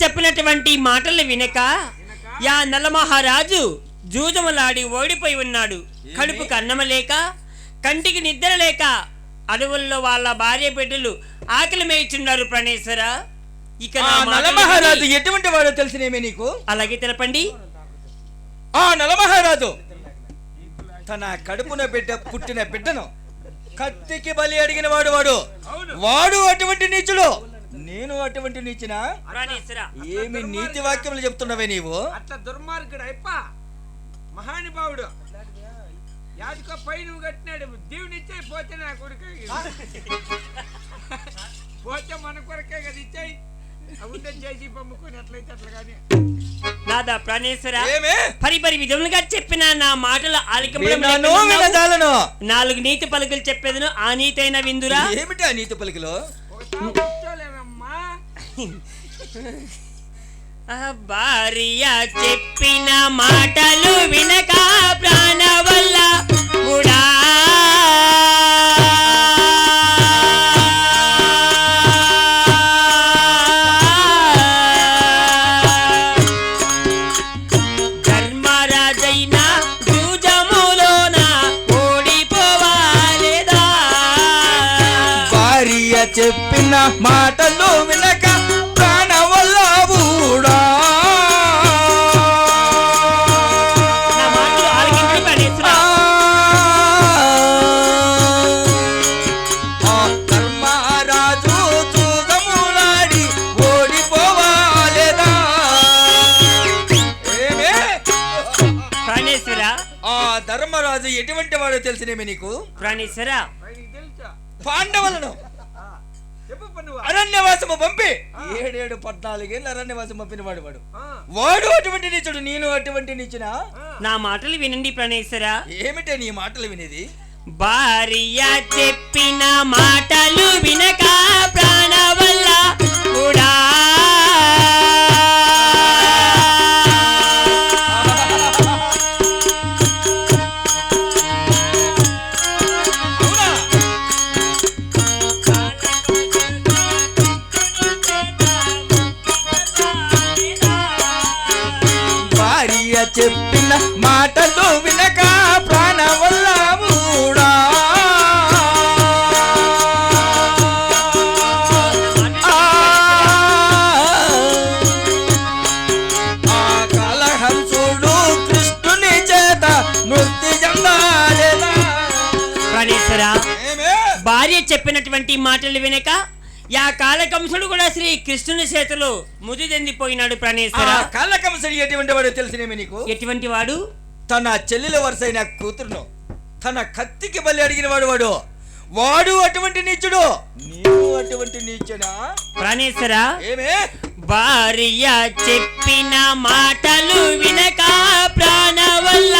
చెప్పినటువంటి మాటలు వినక యా నలమహారాజు జూదములాడి ఓడిపోయి ఉన్నాడు. కడుపుకు అన్నం లేక కంటికి నిద్ర లేక అడవుల్లో వాళ్ళ భార్య బిడ్డలు ఆకలి మేయిచున్నారు ప్రణేశ్వర. ఇక నలమహారాజు ఎటువంటి వాడో తెలిసినేమే నీకు? అలాగే తెలపండి. ఆ నలమహారాజు! తన కడుపున బిడ్డ పుట్టిన బిడ్డను కత్తికి బలి అడిగిన వాడు వాడు. వాడు అటువంటి నీచుడు నేను అటువంటి నీచిన? ప్రాణేశ్వర ఏమి నీతి వాక్యములు చెప్తున్నావే నీవు? అట్లా దుర్మార్గుడు? అయిప మహానుభావుడు. యాదికో పై నువ్వు కట్టినాడు. దేవుని ఇచ్చే పోతే నా కొడుకు పోతే మన కొరకే కదా ఇచ్చాయి. ఉండే చేసి పంపుకొని అట్లయితే అట్లా కానీ నాదా ప్రాణేశ్వర? ఏమే? పరి పరి విధములుగా చెప్పిన నా మాటలు. వినజాలను నాలుగు నీతి పలుకులు చెప్పేదను. ఆ నీతైన విందురా? ఏమిటి ఆ నీతి పలికిలో? భార్య చెప్పిన మాటలు వినక ప్రాణ వల్ల కూడా ధర్మరాజైన ఓడిపోవాలేదా? భార్య చెప్పిన మాటలు ధర్మరాజు ఎటువంటి వాడో తెలిసినేమి నీకు? ప్రాణేశ్వర. పాండవులను. అరణ్యవాసము పంపి. ఏడేడు పద్నాలుగేళ్ళు అరణ్యవాసం పంపిన వాడు వాడు. వాడు అటువంటి నీచుడు నేను అటువంటి నీచునా. నా మాటలు వినండి ప్రాణేశ్వర. ఏమిటే నీ మాటలు వినేది? భార్య చెప్పిన మాటలు వినక ప్రాణ వల్ల కూడా చెప్పిన మాటలు వినక ప్రాణ వల్ల మూడా. ఆ, ఆ కలహంసుడు కృష్ణుని చేత? భార్య చెప్పినటువంటి మాటలు వినక యా కాలకంసుడు కూడా శ్రీ కృష్ణుని చేతిలో ముది చెందిపోయినాడు ఆ ప్రాణేశ్వర కళ్ళకంసుడు ఎటువంటి వాడో తెలిసినేమి నీకు? ఎటువంటి వాడు? తన చెల్లెల వరుసైన కూతురును తన కత్తికి బలి అడిగిన వాడు. వాడు వాడు అటువంటి నీచుడు. నీవు అటువంటి నీచునా? ప్రాణేశ్వర ఏమే? భార్య చెప్పిన మాటలు వినక ప్రాణ వల్ల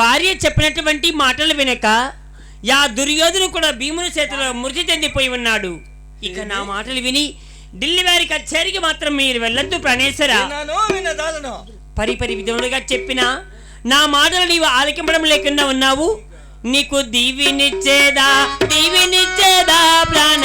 భార్య చెప్పినటువంటి మాటలు వినక యా దుర్యోధను కూడా భీముని చేతిలో మృతి చెందిపోయి ఉన్నాడు. ఇక నా మాటలు విని ఢిల్లీ వారి కచేరికి మాత్రం మీరు వెళ్ళొద్దు ప్రాణేశ్వర. పరి పరి విధములుగా చెప్పిన నా మాటలు నీవు ఆలకింపడం లేకుండా ఉన్నావు. నీకు దీవినిచ్చేదా దీవినిచ్చేదా ప్రాణ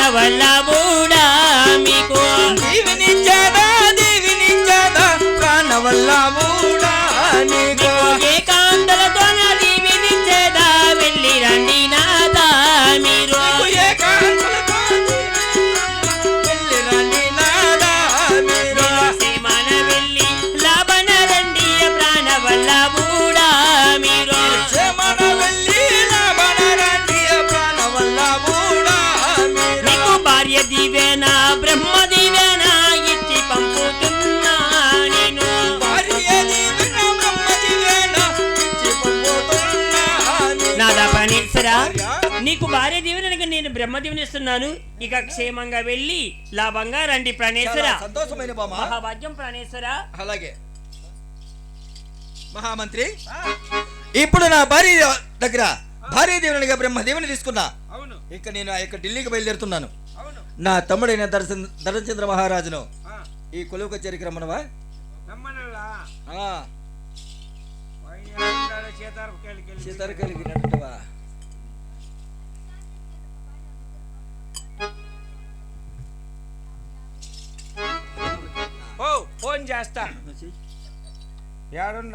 భార్య దీవెనగా నేను బ్రహ్మ దీవెనిస్తున్నాను ఇక క్షేమంగా వెళ్ళి లాభంగా రండి ప్రాణేశ్వర. సంతోషమైన బామ మహాభాగ్యం ప్రాణేశ్వర. అలాగే. మహామంత్రి ఇప్పుడు నా భార్య దగ్గర భార్య దేవునిగా బ్రహ్మదేవుని తీసుకున్నా. అవును. ఇక నేను ఆ యొక్క ఢిల్లీకి బయలుదేరుతున్నాను. అవును. నా తమ్ముడైన దర్శన్ ధనచంద్ర మహారాజును ఆ, ఈ కొలువు కచేరికి రమ్మనవా? రమ్మనల్లా ఆ, చేస్తా. ఏడున్నా